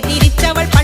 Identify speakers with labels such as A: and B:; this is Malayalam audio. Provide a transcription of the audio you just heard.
A: തിരിച്ചവൾ തിരിച്ചവൾ